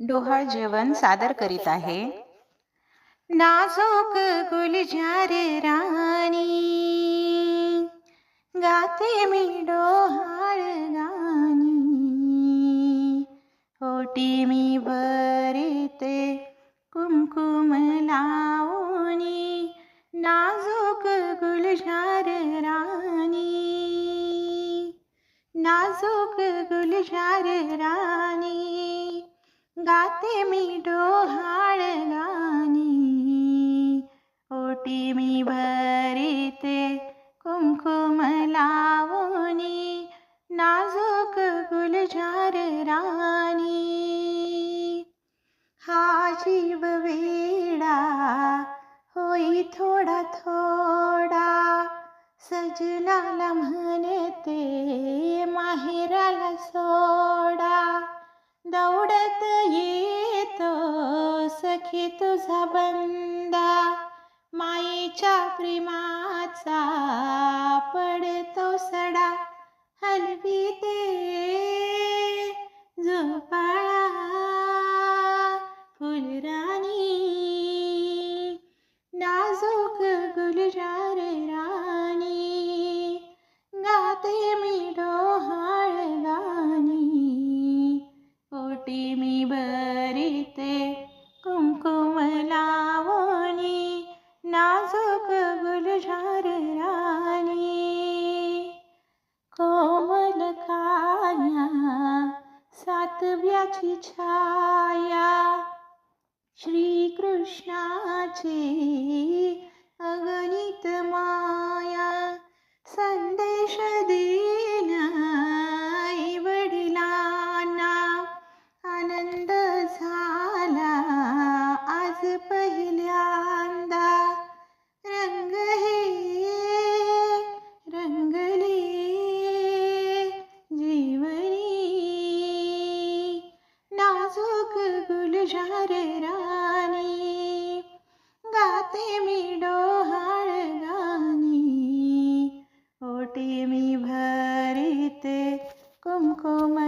डोहाळ जेवण सादर करीत आहे. नाजूक गुलजार राणी, गाते मी डोहाळ गाणी. ओटी मी भरते कुमकुम लावणी, नाजूक गुलजार राणी. नाजूक गुलजार राणी गाते मी डोहाळ गाणी ओटी मी भरीते कुमकुम लावणी नाजूक गुलजार रानी। हा जीव वेडा, होई थोडा थोडा सजनाला म्हणते माहेराला सोडा सखी तुझा बंदा. माईच्या प्रेमाचा कुंकुम लावणी नाजूक गुलझार राणी. कोमल काया सातव्याची छाया श्रीकृष्णाची गुलजार राणी गाते मी ओटी मी भरते कुमकुम